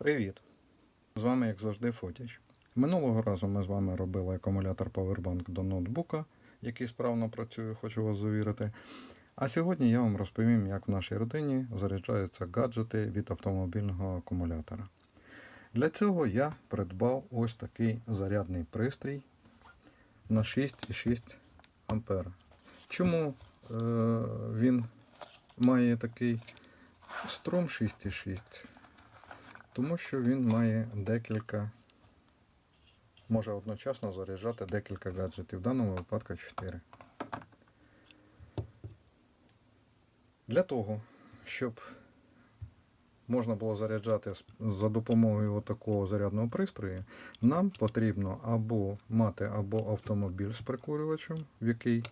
Привіт! З вами, як завжди, Фотіч. Минулого разу ми з вами робили акумулятор Powerbank до ноутбука, який справно працює, хочу вас завірити. А сьогодні я вам розповім, як в нашій родині заряджаються гаджети від автомобільного акумулятора. Для цього я придбав ось такий зарядний пристрій на 6,6 А. Чому е, він має такий струм 6,6? Тому що він має декілька, може одночасно заряджати декілька гаджетів, в даному випадку 4. Для того, щоб можна було заряджати за допомогою такого зарядного пристрою, нам потрібно або мати або автомобіль з прикурювачем, в який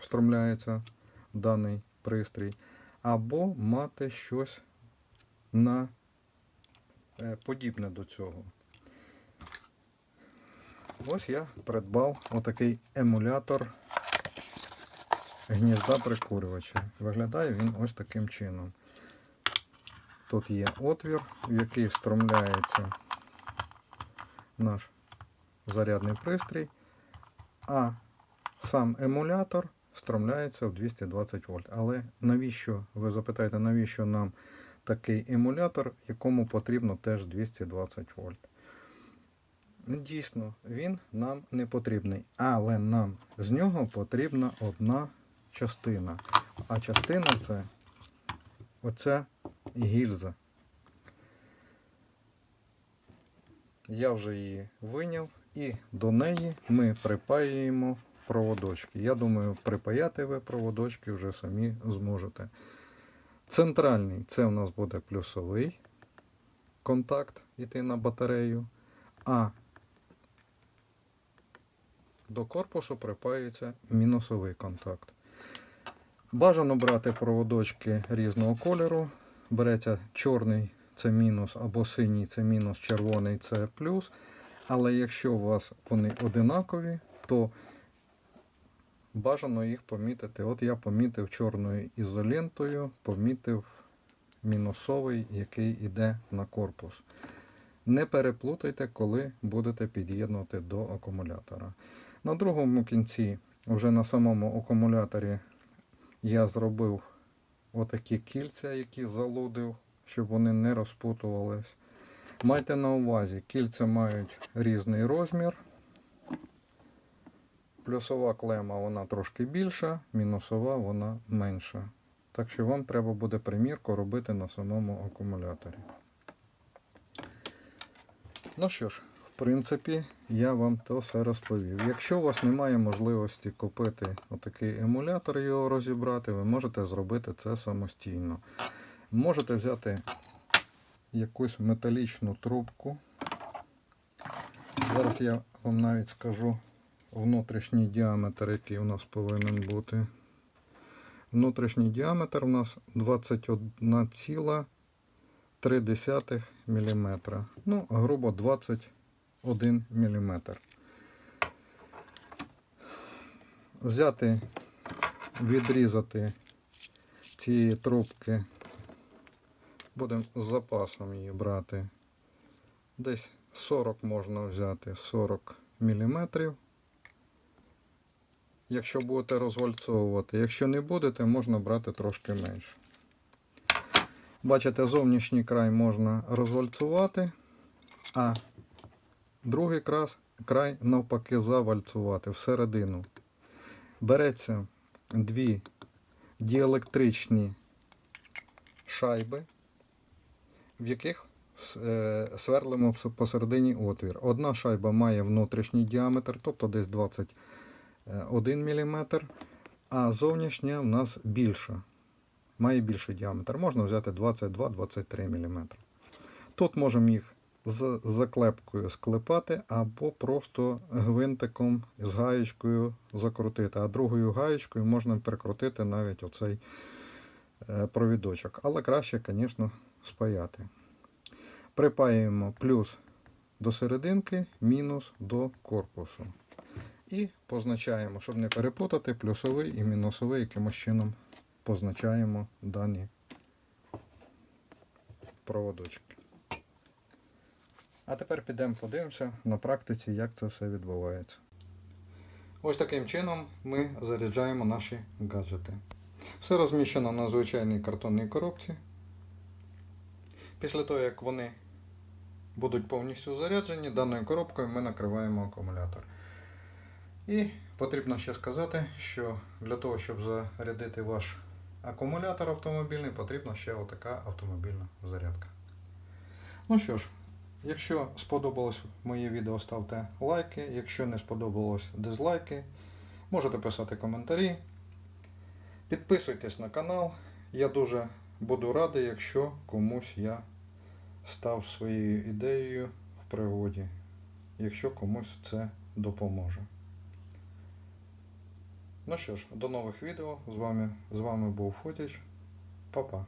встромляється даний пристрій, або мати щось на подібне до цього. Ось я придбав отакий емулятор гнізда прикурювача. Виглядає він ось таким чином. Тут є отвір, в який встромляється наш зарядний пристрій, а сам емулятор встромляється в 220 вольт. Але навіщо, ви запитаєте, навіщо нам такий емулятор, якому потрібно теж 220 вольт. Дійсно, він нам не потрібний, але нам з нього потрібна одна частина. А частина це оця гільза. Я вже її виняв і до неї ми припаюємо проводочки. Я думаю, припаяти ви проводочки вже самі зможете. Центральний це у нас буде плюсовий контакт йти на батарею, а до корпусу припаюється мінусовий контакт. Бажано брати проводочки різного кольору. Береться чорний це мінус, або синій це мінус, червоний це плюс. Але якщо у вас вони одинакові, то бажано їх помітити. От я помітив чорною ізолентою, помітив мінусовий, який йде на корпус. Не переплутайте, коли будете під'єднувати до акумулятора. На другому кінці, вже на самому акумуляторі, я зробив отакі кільця, які залудив, щоб вони не розпутувались. Майте на увазі, кільця мають різний розмір. Плюсова клема вона трошки більша, мінусова вона менша. Так що вам треба буде примірку робити на самому акумуляторі. Ну що ж, в принципі, я вам то все розповів. Якщо у вас немає можливості купити отакий емулятор і його розібрати, ви можете зробити це самостійно. Можете взяти якусь металічну трубку. Зараз я вам навіть скажу внутрішній діаметр, який у нас повинен бути. Внутрішній діаметр у нас 21,3 мм. Ну, грубо 21 мм. Взяти, відрізати цієї трубки. Будемо з запасом її брати. Десь 40 можна взяти 40 мм. Якщо будете розвальцовувати. Якщо не будете, можна брати трошки менше. Бачите, зовнішній край можна розвальцувати, а другий край навпаки завальцувати всередину. Береться дві діелектричні шайби, в яких е, сверлимо посередині отвір. Одна шайба має внутрішній діаметр, тобто десь 21 мм, а зовнішня в нас більша. Має більший діаметр. Можна взяти 22-23 мм. Тут можемо їх з заклепкою склепати або просто гвинтиком з гаєчкою закрутити. А другою гаєчкою можна прикрутити навіть оцей е, провідочок. Але краще, звісно, спаяти. Припаюємо плюс до серединки, мінус до корпусу. І позначаємо, щоб не переплутати, плюсовий і мінусовий, якимось чином позначаємо дані проводочки. А тепер підемо подивимося на практиці, як це все відбувається. Ось таким чином ми заряджаємо наші гаджети. Все розміщено на звичайній картонній коробці. Після того, як вони будуть повністю заряджені, даною коробкою ми накриваємо акумулятор. І потрібно ще сказати, що для того, щоб зарядити ваш акумулятор автомобільний, потрібна ще отака автомобільна зарядка. Ну що ж, якщо сподобалось моє відео, ставте лайки. Якщо не сподобалось дизлайки, можете писати коментарі. Підписуйтесь на канал. Я дуже буду радий, якщо комусь я став своєю ідеєю в пригоді, якщо комусь це допоможе. Ну що ж, до нових відео. З вами, з вами був Фотіч. Па-па.